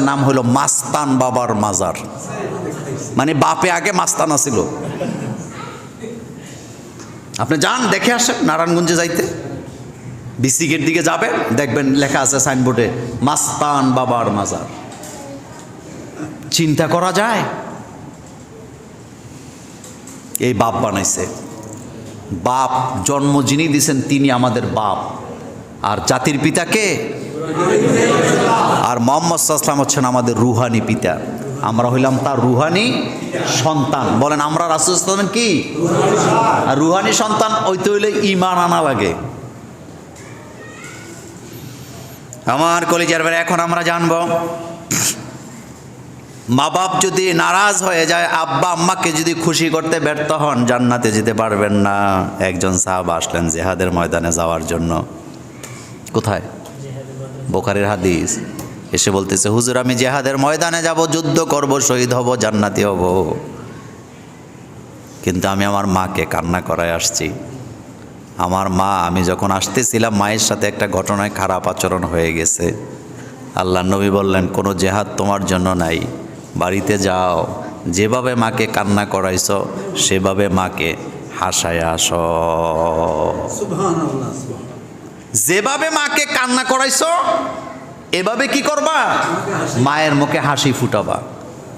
নাম হলো মাস্তান বাবার মাজার। মানে বাপে আগে মাস্তানা ছিল। আপনি যান, দেখে আসেন নারায়ণগঞ্জে যাইতে। বিসিকের দিকে যাবেন, দেখবেন লেখা আছে সাইনবোর্ডে, মাস্তান বাবার মাজার। চিন্তা করা যায়? এই বাপ বানাইছে। বাপ জন্ম যিনি দিছেন, তিনি আমাদের বাপ। আর জাতির পিতাকে আর মোহাম্মদ সাল্লাম হচ্ছেন আমাদের রুহানি পিতা। আমরা হইলাম তার রুহানি সন্তান। বলেন, আমরা রাসুল কি? আর রুহানি সন্তান ওইতে হইলে ইমান আনা লাগে। আমার কলিজার বেড়ে এখন আমরা জানব মা বাপ যদি নারাজ হয়ে যায়, আব্বা আম্মাকে যদি খুশি করতে ব্যর্থ হন, জান্নাতে যেতে পারবেন না। একজন সাহাব আসলেন জেহাদের ময়দানে যাওয়ার জন্য। কোথায়? বোখারের হাদিস। এসে বলতেছে হুজুর আমি জেহাদের ময়দানে যাব যুদ্ধ করব শহীদ হব জান্নাতি হব। কিন্তু আমি আমার মাকে কান্না করায় আসছি। আমার মা আমি যখন আসতেছিলাম মায়ের সাথে একটা ঘটনায় খারাপ আচরণ হয়ে গেছে। আল্লাহ নবী বললেন কোনো জেহাদ তোমার জন্য নাই। বাড়িতে যাও। যেভাবে মাকে কান্না করাইছ সেভাবে মাকে হাসায় আস। যেভাবে মাকে কান্না করাইছ এভাবে কি করবা? মায়ের মুখে হাসি ফুটাবা।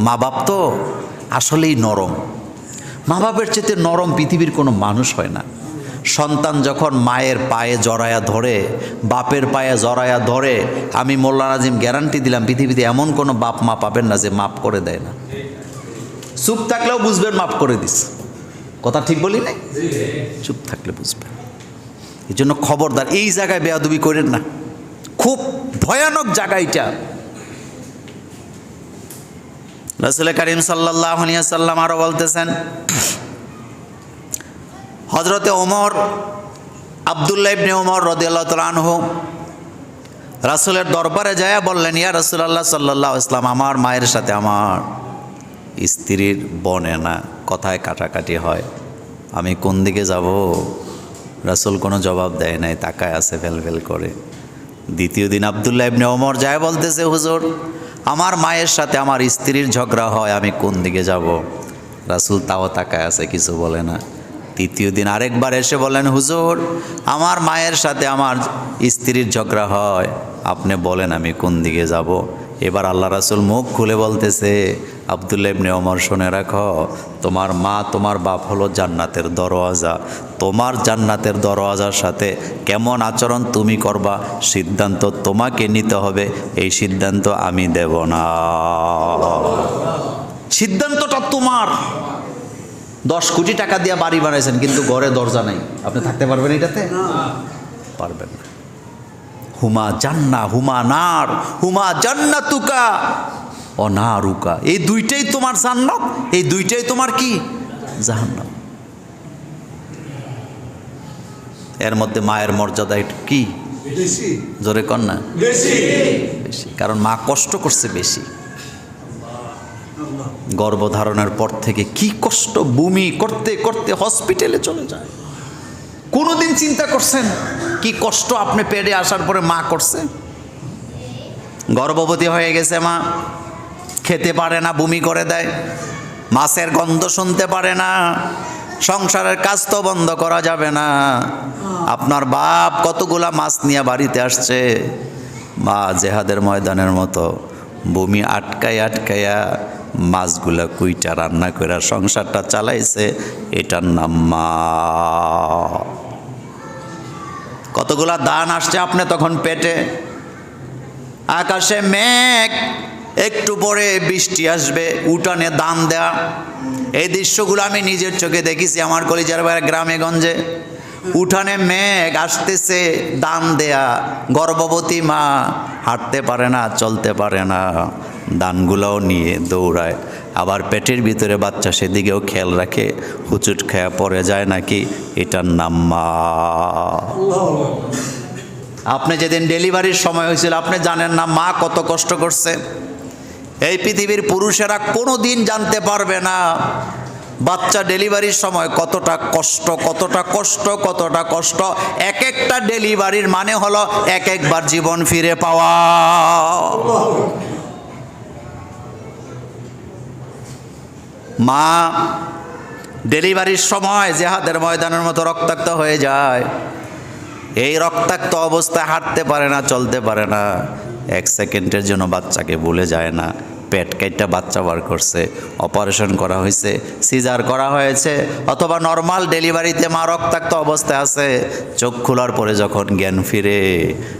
মা বাপ তো আসলেই নরম। মা বাপের চেয়ে নরম পৃথিবীর কোনো মানুষ হয় না। সন্তান যখন মায়ের পায়ে জড়ায়া ধরে, বাপের পায়ে জড়ায়া ধরে, আমি মোল্লা নাজিম গ্যারান্টি দিলাম, পৃথিবীতে এমন কোনো বাপ মা পাবেন না যে মাপ করে দেয় না। চুপ থাকলেও বুঝবেন, মাপ করে দিস কথা ঠিক বলি নাই? চুপ থাকলে বুঝবেন। এই জন্য খবরদার, এই জায়গায় বেয়াদুবি করেন না। ভয়ানক জায়গা এটা। রসুল করিম সাল্লাহ সাল্লাম আরও বলতেছেন হজরতে ওমর, আবদুল্লাহ ইবনে ওমর রদিয়াল্লাহ রাসুলের দরবারে যায় বললেন, ইয়া রসুলাল্লাহ সাল্লাহ ইসলাম আমার মায়ের সাথে আমার স্ত্রীর বনে না কথায় কাটাকাটি হয়। আমি কোন দিকে যাব? রাসুল কোনো জবাব দেয় নাই, তাকায় আছে ফেল ফেল করে। দ্বিতীয় দিন আবদুল্লাহ ইবনে ওমর যায় বলতেছে, হুজুর, আমার মায়ের সাথে আমার স্ত্রীর ঝগড়া হয়, আমি কোন দিকে যাব? রাসুল তাও তাকায় আছে, কিছু বলে না। তৃতীয় দিন আরেকবার এসে বলেন, হুজুর, আমার মায়ের সাথে আমার স্ত্রীর ঝগড়া হয়, আপনি বলেন আমি কোন দিকে যাব? এবার আল্লাহ রাসুল মুখ খুলে বলতেছে আবদুল্লা ইবনে ওমর শুনে রাখো তোমার মা তোমার বাপ হলো জান্নাতের দরওয়াজা। তোমার জান্নাতের দরওয়াজার সাথে কেমন আচরণ তুমি করবা সিদ্ধান্ত তোমাকে নিতে হবে এই সিদ্ধান্ত আমি দেব না। সিদ্ধান্তটা তোমার। দশ কোটি টাকা দিয়ে বাড়ি বানাইছেন কিন্তু ঘরে দরজা নাই। আপনি থাকতে পারবেন এটাতে? পারবেন না। হুমা জান্না হুমা নার হুমা জান্না তুকা ও না রুকা এই দুইটাই তোমার জান্নাত এই দুইটাই তোমার কি? জাহান্নাম। এর মধ্যে মায়ের মর্যাদা এটা কি? জোরে কর না? বেশি। বেশি কারণ মা কষ্ট করছে বেশি। গর্ভধারণের পর থেকে কি কষ্ট বমি করতে করতে হসপিটালে চলে যায়। কোনোদিন চিন্তা করছেন কি কষ্ট আপনি পেটে আসার পরে মা করছে? গর্ভবতী হয়ে গেছে মা খেতে পারে না, বমি করে দেয়। মাছের গন্ধ শুনতে পারে না। সংসারের কাজ তো বন্ধ করা যাবে না। আপনার বাপ কতগুলা মাছ নিয়ে বাড়িতে আসছে। মা জেহাদের ময়দানের মতো বমি আটকাই আটকাইয়া মাছগুলা কুইটা রান্না করে সংসারটা চালাইছে। এটার নাম মা। কতগুলা দান আসছে আপনি তখন পেটে। আকাশে মেঘ একটু পরে বৃষ্টি আসবে, উঠানে দান দেয়া। এই দৃশ্যগুলো আমি নিজের চোখে দেখেছি আমার কলিজার বাইরে গ্রামে গঞ্জে। উঠানে মেঘ আসতেছে, দান দেয়া। গর্ভবতী মা হাঁটতে পারে না, চলতে পারে না। দানগুলোও নিয়ে দৌড়ায়। আবার পেটের ভিতরে বাচ্চা সেদিকেও খেয়াল রাখে। হুচুট খেয়া পড়ে যায় নাকি? এটার নাম মা। আপনি যেদিন ডেলিভারির সময় হয়েছিল, আপনি জানেন না মা কত কষ্ট করছে। এই পৃথিবীর পুরুষেরা কোনো দিন জানতে পারবে না বাচ্চা ডেলিভারির সময় কতটা কষ্ট কতটা কষ্ট কতটা কষ্ট। এক একটা ডেলিভারির মানে হলো এক একবার জীবন ফিরে পাওয়া। মা, ডেলিভারির সময় যে হাতের ময়দানের মতো রক্তাক্ত হয়ে যায়। এই রক্তাক্ত অবস্থায় হাঁটতে পারে না, চলতে পারে না। এক সেকেন্ডের জন্য বাচ্চাকে ভুলে যায় না। পেট কেটটা বাচ্চা বার করছে। অপারেশন করা হয়েছে সিজার করা হয়েছে অথবা নর্মাল ডেলিভারিতে মা রক্তাক্ত অবস্থায় আছে। চোখ খোলার পরে যখন জ্ঞান ফিরে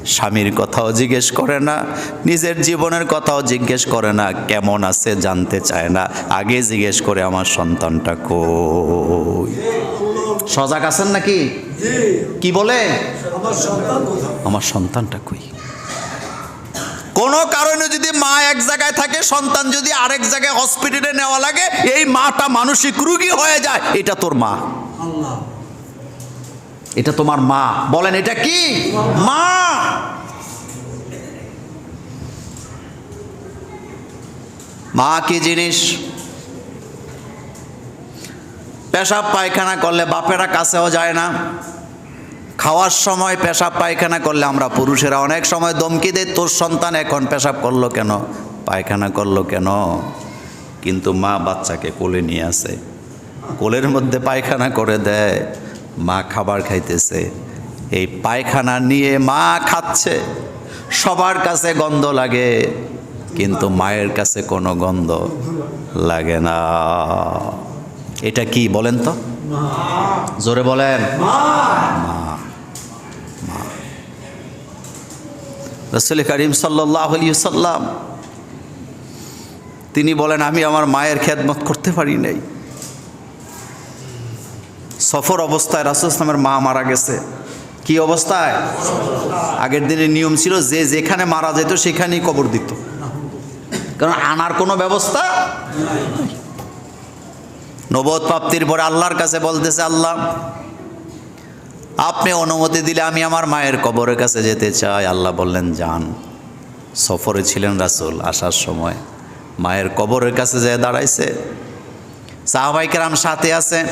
স্বামীর কথাও জিজ্ঞেস করে না নিজের জীবনের কথাও জিজ্ঞেস করে না কেমন আছে জানতে চায় না। আগে জিজ্ঞেস করে আমার সন্তানটা কই? সজাগ আছেন নাকি? কি বলে? আমার আমার সন্তানটা কই? কোনো কারণে যদি মা এক জায়গায় থাকে সন্তান যদি আরেক জায়গায় হসপিটালে নেওয়া লাগে এই মাটা মানসিক রুগী হয়ে যায়। এটা তোর মা। এটা তোমার মা। বলেন এটা কি? মা। মা কি জিনিস? পেশাব পায়খানা করলে বাপেরা কাছেও যায় না। খাওয়ার সময় পেশাব পায়খানা করলে আমরা পুরুষেরা অনেক সময় দমকি দেয় তোর সন্তান এখন পেশাব করল কেন? পায়খানা করল কেন? কিন্তু মা বাচ্চাকে কোলে নিয়ে আসে। কোলের মধ্যে পায়খানা করে দেয়। মা খাবার খাইতেছে। এই পায়খানা নিয়ে মা খাচ্ছে। সবার কাছে গন্ধ লাগে, কিন্তু মায়ের কাছে কোনো গন্ধ লাগে না। এটা কি বলেন তো? জোরে বলেন। রসুল করিম সাল্লাহ সাল্লাম তিনি বলেন আমি আমার মায়ের খেদমত করতে পারি নাই। সফর অবস্থায় রাসুল ইসলামের মা মারা গেছে। কি অবস্থায়? আগের দিনে নিয়ম ছিল যে যেখানে মারা যেত সেখানেই কবর দিত। কারণ আনার কোনো ব্যবস্থা নবদ প্রাপ্তির পরে আল্লাহর কাছে বলতেছে, আল্লাহ, আপনি অনুমতি দিলে আমি আমার মায়ের কবরের কাছে যেতে চাই। আল্লাহ বললেন, যান। সফরে ছিলেন রাসুল আসার সময়। মায়ের কবরের কাছে যেয়ে দাঁড়াইছে। সাহাবাইকেরাম সাথে আছে।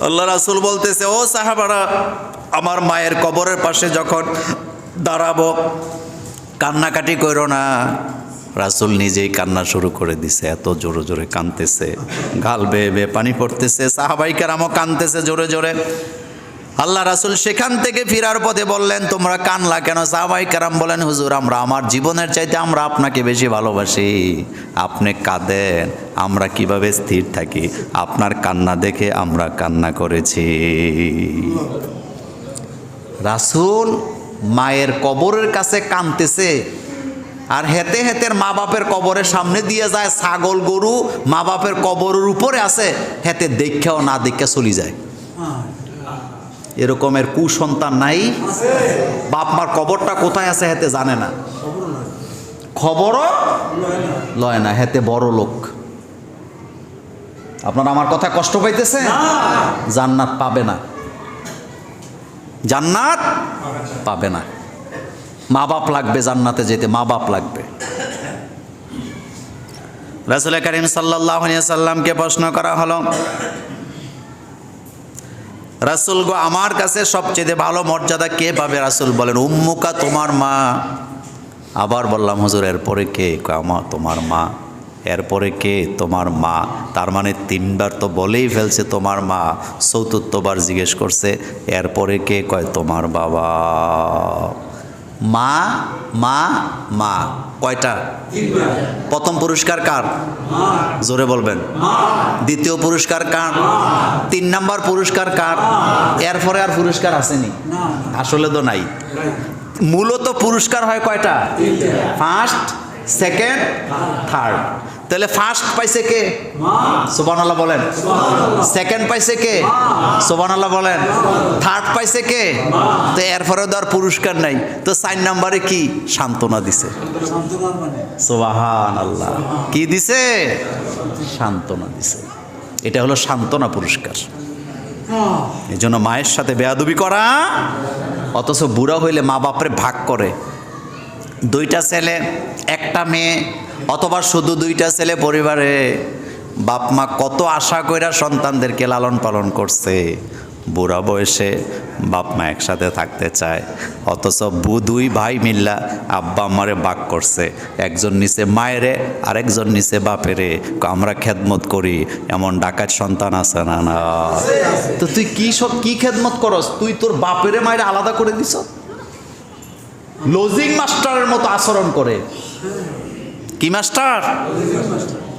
আল্লাহ রাসুল বলতেছে, ও সাহাবারা, আমার মায়ের কবরের পাশে যখন দাঁড়াবো, কান্নাকাটি করো না। রাসুল নিজেই কান্না শুরু করে দিছে, এত জোরে জোরে কানতেছে গাল বেয়ে বেয়ে পানি পড়তেছে সাহাবাইকারামও কানতেছে জোরে জোরে। আল্লাহ রাসুল সেখান থেকে ফিরার পথে বললেন, তোমরা কানলা কেন? সাহাবাই কারাম বলেন, হুজুর, আমরা আমার জীবনের চাইতে আমরা আপনাকে বেশি ভালোবাসি। আপনি কাঁদেন, আমরা কীভাবে স্থির থাকি? আপনার কান্না দেখে আমরা কান্না করেছি। রাসুল মায়ের কবরের কাছে কানতেছে আর হেতে হেতের মা বাপের কবরের সামনে দিয়ে যায় ছাগল গরু মা বাপের কবরের উপরে আছে হেতে দেখেও না দেখে চলে যায়। এরকমের কুসন্তান নাই। বাপ মার কবরটা কোথায় আছে হেতে জানে না। খবর খবরও লয় না লয় না হেতে বড় লোক। আপনার আমার কথা কষ্ট পাইতেছে? জান্নাত পাবে না। জান্নাত পাবে না। মা বাপ লাগবে জান্নাতে যেতে, মা বাপ লাগবে। রাসুল করিম সাল্লাহ সাল্লামকে প্রশ্ন করা হলো, রাসুল গো, আমার কাছে সবচেয়ে ভালো মর্যাদা কে পাবে? রাসুল বলেন, উম্মুকা তোমার মা। আবার বললাম, হুজুর, এরপরে কে? আমার তোমার মা। এরপরে কে? তোমার মা। তার মানে তিনবার তো বলেই ফেলছে, তোমার মা। চতুর্থবার জিজ্ঞেস করছে, এরপরে কে? কয়, তোমার বাবা। মা মা মা। কয়টা? প্রথম পুরস্কার কার? জোরে বলবেন। দ্বিতীয় পুরস্কার কার? তিন নাম্বার পুরস্কার কার? এরপরে আর পুরস্কার আসেনি। আসলে তো নাই। মূলত পুরস্কার হয় কয়টা? ফার্স্ট সেকেন্ড থার্ড তাহলে ফার্স্ট পাইছে কে? সোবান আল্লাহ বলেন। সেকেন্ড পাইছে কে? সোবান আল্লাহ বলেন। থার্ড পাইছে কে? তো এরপরে তো আর পুরস্কার নাই। তো সাইন নাম্বারে কি? সান্ত্বনা দিছে। সোবাহান আল্লাহ কি দিছে? সান্ত্বনা দিছে। এটা হলো সান্ত্বনা পুরস্কার। এই জন্য মায়ের সাথে বেয়াদবি করা, অথচ বুড়া হইলে মা বাপরে ভাগ করে। দুইটা ছেলে, একটা মেয়ে অথবা শুধু দুইটা ছেলে পরিবারে বাপ মা কত আশা কইরা সন্তানদেরকে লালন পালন করছে? বুড়া বয়সে বাপ মা একসাথে থাকতে চায়, অথচ বু দুই ভাই মিল্লা আব্বা আমারে বাক করছে। একজন নিচে মায়েরে, আরেকজন নিচে বাপেরে। আমরা খেদমত করি, এমন ডাকাত সন্তান আছে না না? তো তুই কি সব কি খেদমত করস? তুই তোর বাপেরে মায়ের আলাদা করে দিস লজিং মাস্টারের মতো আচরণ করে। কি মাস্টার?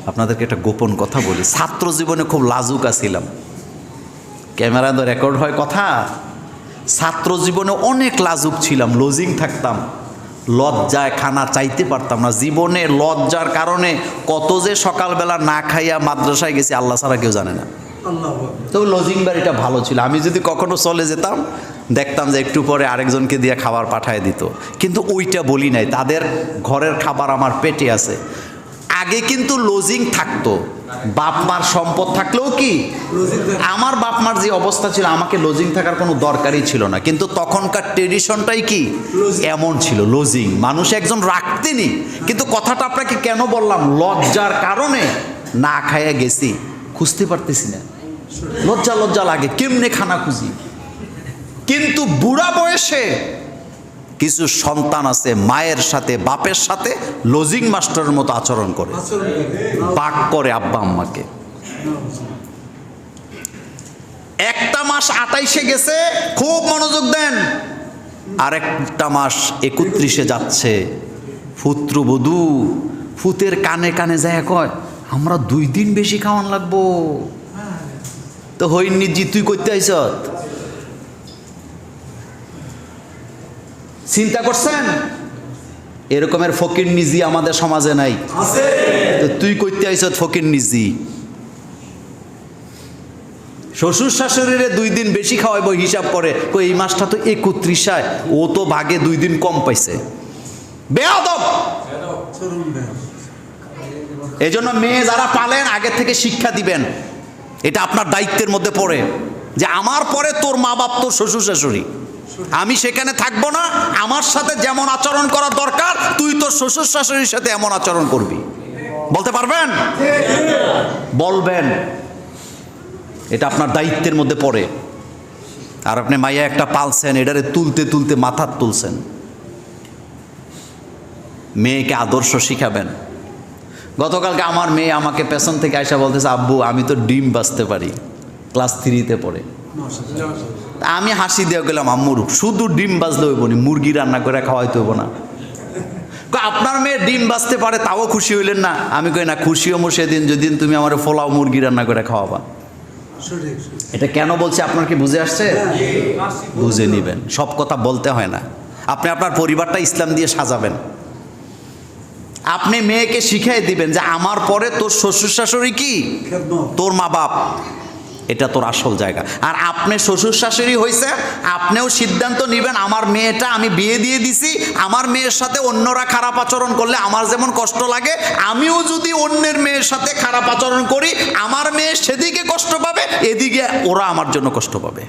আপনাদেরকে একটা গোপন কথা বলি। ছাত্র জীবনে খুব লাজুক আছিলাম। ক্যামেরা তো রেকর্ড হয় কথা। ছাত্র জীবনে অনেক লাজুক ছিলাম লজিং থাকতাম। লজ্জায় খানা চাইতে পারতাম না। জীবনে লজ্জার কারণে কত যে সকালবেলা না খাইয়া মাদ্রাসায় গেছি, আল্লাহ ছাড়া কেউ জানে না। তবে লজিং বাড়িটা ভালো ছিল। আমি যদি কখনো চলে যেতাম দেখতাম যে একটু পরে আরেকজনকে দিয়ে খাবার পাঠায় দিত। কিন্তু ওইটা বলি নাই। তাদের ঘরের খাবার আমার পেটে আছে। আগে কিন্তু লজিং থাকতো। বাপ মার সম্পদ থাকলেও কি? আমার বাপ মার যে অবস্থা ছিল আমাকে লজিং থাকার কোনো দরকারই ছিল না। কিন্তু তখনকার ট্রেডিশনটাই কি? এমন ছিল লজিং মানুষ একজন রাখতেনি। কিন্তু কথাটা আপনাকে কেন বললাম? লজ্জার কারণে না খাইয়া গেছি। খুঁজতে পারতেছি না। লজ্জা লজ্জা লাগে, কেমনে খানা খুঁজি? কিন্তু বুড়া বয়সে কিছু সন্তান আছে, মায়ের সাথে, বাপের সাথে, লজিং মাস্টারের মতো আচরণ করে। বাক করে আব্বা আম্মাকে। একটা মাস আটাইশে গেছে, খুব মনোযোগ দেন। আর একটা মাস একত্রিশে যাচ্ছে। পুত্রবধূ ফুতের কানে কানে যায় কয়, আমরা দুই দিন বেশি খাওয়ান লাগবো। তো হইনি জি তুই করতে আইস চিন্তা করছেন? এরকমের ফকির নিজি আমাদের সমাজে নাই। তো তুই করতে আইস ফকির নিজি। শ্বশুর শাশুড়িরে দুই দিন বেশি খাওয়াইব হিসাব করে কই এই মাসটা তো একত্রিশ একত্রিশায় ও তো ভাগে দুই দিন কম পাইছে। বেয়াদব! চরম ব্যায়াম এই জন্য মেয়ে যারা পালেন আগে থেকে শিক্ষা দিবেন। এটা আপনার দায়িত্বের মধ্যে পড়ে যে আমার পরে তোর মা বাপ তোর শ্বশুর শাশুড়ি। আমি সেখানে থাকব না, আমার সাথে যেমন আচরণ করা দরকার, তুই তোর শ্বশুর শাশুড়ির সাথে এমন আচরণ করবি। বলতে পারবেন? বলবেন। এটা আপনার দায়িত্বের মধ্যে পড়ে। আর আপনি মাইয়া একটা পালছেন, এটারে তুলতে তুলতে মাথার তুলছেন। মেয়েকে আদর্শ শিখাবেন। গতকালকে আমার মেয়ে আমাকে পেছন থেকে আয়সা বলতেছে, আব্বু, আমি তো ডিম বাঁচতে পারি। ক্লাস থ্রিতে পড়ে। আমি হাসি দিয়ে গেলাম আম্মুর শুধু ডিম বাজলে হইব না, মুরগি রান্না করে খাওয়াইতে হইব না। আপনার মেয়ে ডিম বাজতে পারে, তাও খুশি হইলেন না? আমি কই, না, খুশি হমো সেদিন, যেদিন তুমি আমার ফোলাও মুরগি রান্না করে খাওয়াবা। এটা কেন বলছে, আপনার কি বুঝে আসছে? বুঝে নিবেন, সব কথা বলতে হয় না। আপনি আপনার পরিবারটা ইসলাম দিয়ে সাজাবেন। আপনি মেয়েকে শিখিয়ে দিবেন যে আমার পরে তোর শ্বশুর শাশুড়ি কি? তোর মা বাপ। এটা তোর আসল জায়গা। আর আপনি শ্বশুর শাশুড়ি হয়েছে আপনিও সিদ্ধান্ত নেবেন আমার মেয়েটা আমি বিয়ে দিয়ে দিছি আমার মেয়ের সাথে অন্যরা খারাপ আচরণ করলে আমার যেমন কষ্ট লাগে আমিও যদি অন্যের মেয়ের সাথে খারাপ আচরণ করি আমার মেয়ে সেদিকে কষ্ট পাবে এদিকে ওরা আমার জন্য কষ্ট পাবে।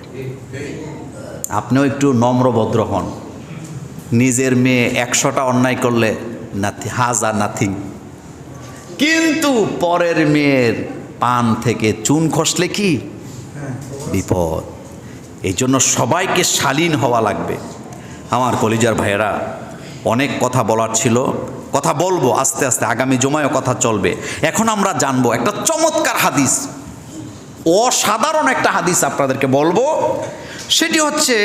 আপনিও একটু নম্রভদ্র হন। নিজের মেয়ে একশোটা অন্যায় করলে নাথি হাজার নাথিং কিন্তু পরের মেয়ের পান থেকে চুন খসলে কি? বিপদ। এই জন্য সবাইকে শালীন হওয়া লাগবে। আমার কলিজার ভাইয়েরা, অনেক কথা বলার ছিল। কথা বলব, আস্তে আস্তে আগামী জমায়ও কথা চলবে। এখন আমরা জানব একটা চমৎকার হাদিস। অসাধারণ একটা হাদিস আপনাদেরকে বলব। সেটি হচ্ছে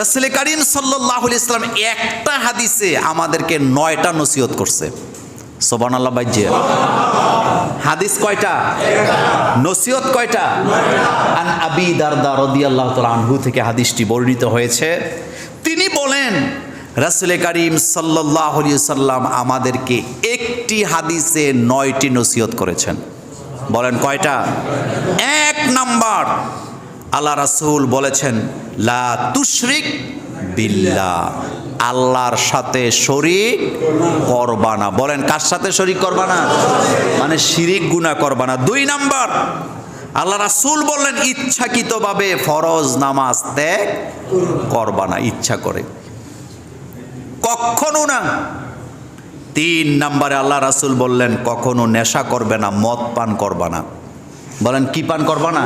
রসুল করিম সাল্লাহ ইসলাম একটা হাদিসে আমাদেরকে নয়টা নসিহত করছে। সোবান আল্লাহ বাইজে হাদিস কয়টা? নসিহত কয়টা? আন আবি দারদা রদিয়াল্লাহ তাআলা আনহু থেকে হাদিসটি বর্ণিত হয়েছে। তিনি বলেন, রাসুল করিম সাল্লাহ সাল্লাম আমাদেরকে একটি হাদিসে নয়টি নসিহত করেছেন। বলেন কয়টা? এক নাম্বার। আল্লাহ রাসূল বলেছেন, লা তুশরিক বিল্লা আল্লাহর সাথে শরিক করবা না। বলেন, কার সাথে শরিক করবা না? মানে শিরিক গুনাহ করবা না। দুই নাম্বার, আল্লাহ রাসূল বললেন, ইচ্ছাকৃতভাবে ফরজ নামাজ ত্যাগ করবা না, ইচ্ছা করে। কখনো না। তিন নাম্বারে আল্লাহ রাসূল বললেন, কখনো নেশা করবে না, মদ পান করবা না। বলেন, কি পান করবা না?